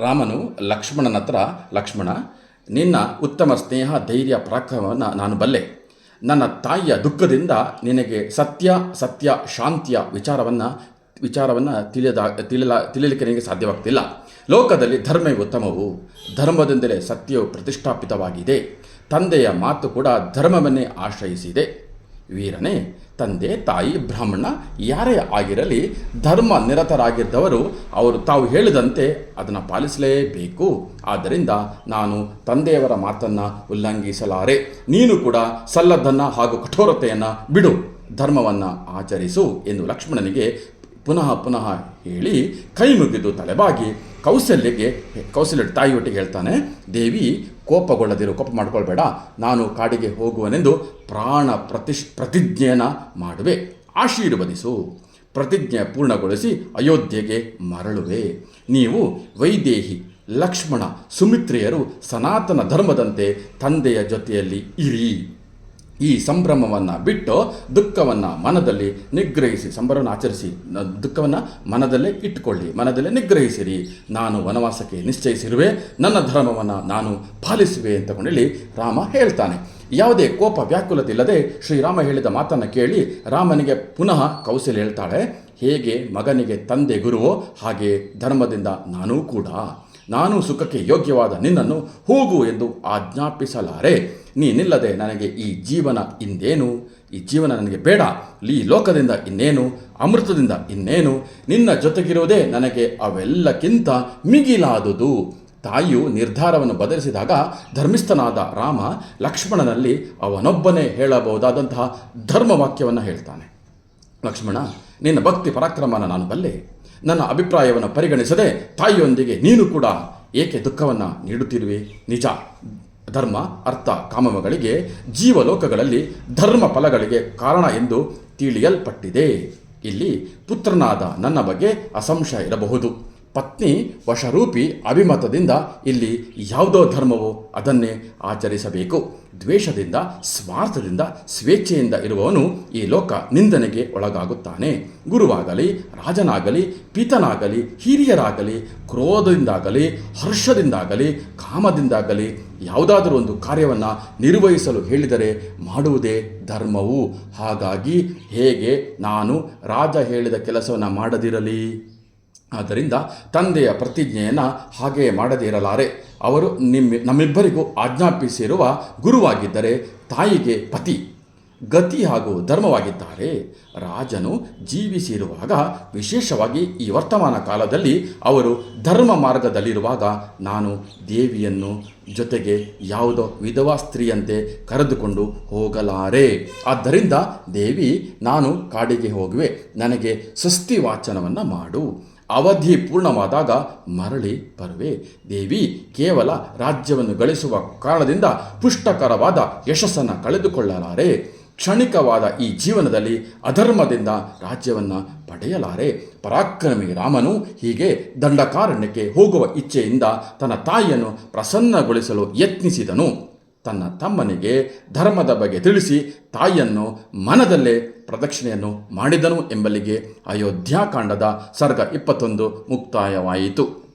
ರಾಮನು ಲಕ್ಷ್ಮಣನ ಹತ್ರ, ಲಕ್ಷ್ಮಣ, ನಿನ್ನ ಉತ್ತಮ ಸ್ನೇಹ, ಧೈರ್ಯ, ಪರಾಕ್ರಮವನ್ನು ನಾನು ಬಲ್ಲೆ. ನನ್ನ ತಾಯಿಯ ದುಃಖದಿಂದ ನಿನಗೆ ಸತ್ಯ ಸತ್ಯ, ಶಾಂತಿಯ ವಿಚಾರವನ್ನು ವಿಚಾರವನ್ನು ತಿಳಿಯದ ತಿಳಿಲ ತಿಳಿಯಲಿಕ್ಕೆ ನಿನಗೆ ಸಾಧ್ಯವಾಗ್ತಿಲ್ಲ. ಲೋಕದಲ್ಲಿ ಧರ್ಮವೇ ಉತ್ತಮವು, ಧರ್ಮದಿಂದಲೇ ಸತ್ಯವು ಪ್ರತಿಷ್ಠಾಪಿತವಾಗಿದೆ. ತಂದೆಯ ಮಾತು ಕೂಡ ಧರ್ಮವನ್ನೇ ಆಶ್ರಯಿಸಿದೆ. ವೀರನೇ, ತಂದೆ, ತಾಯಿ, ಬ್ರಾಹ್ಮಣ, ಯಾರೇ ಆಗಿರಲಿ, ಧರ್ಮ ನಿರತರಾಗಿದ್ದವರು, ಅವರು ತಾವು ಹೇಳಿದಂತೆ ಅದನ್ನು ಪಾಲಿಸಲೇಬೇಕು. ಆದ್ದರಿಂದ ನಾನು ತಂದೆಯವರ ಮಾತನ್ನು ಉಲ್ಲಂಘಿಸಲಾರೆ. ನೀನು ಕೂಡ ಸಲ್ಲದ್ದನ್ನು ಹಾಗೂ ಕಠೋರತೆಯನ್ನು ಬಿಡು. ಧರ್ಮವನ್ನು ಆಚರಿಸು ಎಂದು ಲಕ್ಷ್ಮಣನಿಗೆ ಪುನಃ ಪುನಃ ಹೇಳಿ ಕೈ ಮುಗಿದು ತಲೆಬಾಗಿ ಕೌಸಲ್ಯಗೆ ಕೌಸಲ್ಯ ತಾಯಿಯೊಟ್ಟಿಗೆ ಹೇಳ್ತಾನೆ, ದೇವಿ ಕೋಪಗೊಳ್ಳದಿರು, ಕೋಪ ಮಾಡಿಕೊಳ್ಬೇಡ. ನಾನು ಕಾಡಿಗೆ ಹೋಗುವನೆಂದು ಪ್ರಾಣ ಪ್ರತಿಶ್, ಪ್ರತಿಜ್ಞೆಯನ್ನು ಮಾಡುವೆ. ಆಶೀರ್ವದಿಸು. ಪ್ರತಿಜ್ಞೆ ಪೂರ್ಣಗೊಳಿಸಿ ಅಯೋಧ್ಯೆಗೆ ಮರಳುವೆ. ನೀವು ವೈದೇಹಿ ಲಕ್ಷ್ಮಣ ಸುಮಿತ್ರೆಯರು ಸನಾತನ ಧರ್ಮದಂತೆ ತಂದೆಯ ಜೊತೆಯಲ್ಲಿ ಇರಿ. ಈ ಸಂಭ್ರಮವನ್ನು ಬಿಟ್ಟು ದುಃಖವನ್ನು ಮನದಲ್ಲಿ ನಿಗ್ರಹಿಸಿ ಸಂಭ್ರಮವನ್ನು ಆಚರಿಸಿ ದುಃಖವನ್ನು ಮನದಲ್ಲೇ ಇಟ್ಟುಕೊಳ್ಳಿ, ಮನದಲ್ಲೇ ನಿಗ್ರಹಿಸಿರಿ. ನಾನು ವನವಾಸಕ್ಕೆ ನಿಶ್ಚಯಿಸಿರುವೆ, ನನ್ನ ಧರ್ಮವನ್ನು ನಾನು ಪಾಲಿಸುವೆ ಅಂತ ಕೊಂಡೇಳಿ ರಾಮ ಹೇಳ್ತಾನೆ. ಯಾವುದೇ ಕೋಪ ವ್ಯಾಕುಲತೆ ಇಲ್ಲದೆ ಶ್ರೀರಾಮ ಹೇಳಿದ ಮಾತನ್ನು ಕೇಳಿ ರಾಮನಿಗೆ ಪುನಃ ಕೌಶಲ್ಯ ಹೇಳ್ತಾಳೆ, ಹೇಗೆ ಮಗನಿಗೆ ತಂದೆ ಗುರುವೋ, ಹಾಗೆ ಧರ್ಮದಿಂದ ನಾನೂ ಕೂಡ. ನಾನು ಸುಖಕ್ಕೆ ಯೋಗ್ಯವಾದ ನಿನ್ನನ್ನು ಹೋಗು ಎಂದು ಆಜ್ಞಾಪಿಸಲಾರೆ. ನೀನಿಲ್ಲದೆ ನನಗೆ ಈ ಜೀವನ ಇಂದೇನು? ಈ ಜೀವನ ನನಗೆ ಬೇಡ. ಈ ಲೋಕದಿಂದ ಇನ್ನೇನು? ಅಮೃತದಿಂದ ಇನ್ನೇನು? ನಿನ್ನ ಜೊತೆಗಿರುವುದೇ ನನಗೆ ಅವೆಲ್ಲಕ್ಕಿಂತ ಮಿಗಿಲಾದುದು. ತಾಯಿಯು ನಿರ್ಧಾರವನ್ನು ಬದಲಿಸಿದಾಗ ಧರ್ಮಿಸ್ಥನಾದ ರಾಮ ಲಕ್ಷ್ಮಣನಲ್ಲಿ ಅವನೊಬ್ಬನೇ ಹೇಳಬಹುದಾದಂತಹ ಧರ್ಮವಾಕ್ಯವನ್ನು ಹೇಳ್ತಾನೆ. ಲಕ್ಷ್ಮಣ, ನಿನ್ನ ಭಕ್ತಿ ಪರಾಕ್ರಮನ ನಾನು ಬಲ್ಲೆ. ನನ್ನ ಅಭಿಪ್ರಾಯವನ್ನು ಪರಿಗಣಿಸದೆ ತಾಯಿಯೊಂದಿಗೆ ನೀನು ಕೂಡ ಏಕೆ ದುಃಖವನ್ನು ನೀಡುತ್ತಿರುವೆ? ನಿಜ. ಧರ್ಮ, ಅರ್ಥ ಕಾಮಗಳಿಗೆ ಜೀವಲೋಕಗಳಲ್ಲಿ ಧರ್ಮ ಫಲಗಳಿಗೆ ಕಾರಣ ಎಂದು ತಿಳಿಯಲ್ಪಟ್ಟಿದೆ. ಇಲ್ಲಿ ಪುತ್ರನಾದ ನನ್ನ ಬಗ್ಗೆ ಅಸಂಶಯ ಇರಬಹುದು. ಪತ್ನಿ ವಶರೂಪಿ ಅಭಿಮತದಿಂದ ಇಲ್ಲಿ ಯಾವುದೋ ಧರ್ಮವೋ ಅದನ್ನೇ ಆಚರಿಸಬೇಕು. ದ್ವೇಷದಿಂದ, ಸ್ವಾರ್ಥದಿಂದ, ಸ್ವೇಚ್ಛೆಯಿಂದ ಇರುವವನು ಈ ಲೋಕ ನಿಂದನೆಗೆ ಒಳಗಾಗುತ್ತಾನೆ. ಗುರುವಾಗಲಿ, ರಾಜನಾಗಲಿ, ಪಿತನಾಗಲಿ, ಹಿರಿಯರಾಗಲಿ, ಕ್ರೋಧದಿಂದಾಗಲಿ, ಹರ್ಷದಿಂದಾಗಲಿ, ಕಾಮದಿಂದಾಗಲಿ, ಯಾವುದಾದರೂ ಒಂದು ಕಾರ್ಯವನ್ನು ನಿರ್ವಹಿಸಲು ಹೇಳಿದರೆ ಮಾಡುವುದೇ ಧರ್ಮವು. ಹಾಗಾಗಿ ಹೇಗೆ ನಾನು ರಾಜ ಹೇಳಿದ ಕೆಲಸವನ್ನು ಮಾಡದಿರಲಿ? ಆದ್ದರಿಂದ ತಂದೆಯ ಪ್ರತಿಜ್ಞೆಯನ್ನು ಹಾಗೆ ಮಾಡದೇ ಇರಲಾರೆ. ಅವರು ನಿಮ್ಮ, ನಮ್ಮಿಬ್ಬರಿಗೂ ಆಜ್ಞಾಪಿಸಿರುವ ಗುರುವಾಗಿದ್ದರೆ ತಾಯಿಗೆ ಪತಿ, ಗತಿ ಹಾಗೂ ಧರ್ಮವಾಗಿದ್ದಾರೆ. ರಾಜನು ಜೀವಿಸಿರುವಾಗ ವಿಶೇಷವಾಗಿ ಈ ವರ್ತಮಾನ ಕಾಲದಲ್ಲಿ ಅವರು ಧರ್ಮ ಮಾರ್ಗದಲ್ಲಿರುವಾಗ ನಾನು ದೇವಿಯನ್ನು ಜೊತೆಗೆ ಯಾವುದೋ ವಿಧವಾ ಸ್ತ್ರೀಯಂತೆ ಕರೆದುಕೊಂಡು ಹೋಗಲಾರೆ. ಆದ್ದರಿಂದ ದೇವಿ, ನಾನು ಕಾಡಿಗೆ ಹೋಗುವೆ, ನನಗೆ ಸುಸ್ತಿ ವಾಚನವನ್ನು ಮಾಡು. ಅವಧಿ ಪೂರ್ಣವಾದಾಗ ಮರಳಿ ಬರುವೆ. ದೇವಿ, ಕೇವಲ ರಾಜ್ಯವನ್ನು ಗಳಿಸುವ ಕಾರಣದಿಂದ ಪುಷ್ಟಕರವಾದ ಯಶಸ್ಸನ್ನು ಕಳೆದುಕೊಳ್ಳಲಾರೆ. ಕ್ಷಣಿಕವಾದ ಈ ಜೀವನದಲ್ಲಿ ಅಧರ್ಮದಿಂದ ರಾಜ್ಯವನ್ನು ಪಡೆಯಲಾರೆ. ಪರಾಕ್ರಮಿ ರಾಮನು ಹೀಗೆ ದಂಡಕಾರಣ್ಯಕ್ಕೆ ಹೋಗುವ ಇಚ್ಛೆಯಿಂದ ತನ್ನ ತಾಯಿಯನ್ನು ಪ್ರಸನ್ನಗೊಳಿಸಲು ಯತ್ನಿಸಿದನು. ತನ್ನ ತಮ್ಮನಿಗೆ ಧರ್ಮದ ಬಗ್ಗೆ ತಿಳಿಸಿ ತಾಯಿಯನ್ನು ಮನದಲ್ಲೇ ಪ್ರದಕ್ಷಿಣೆಯನ್ನು ಮಾಡಿದನು ಎಂಬಲ್ಲಿಗೆ ಅಯೋಧ್ಯಾಕಾಂಡದ ಸರ್ಗ ಇಪ್ಪತ್ತೊಂದು ಮುಕ್ತಾಯವಾಯಿತು.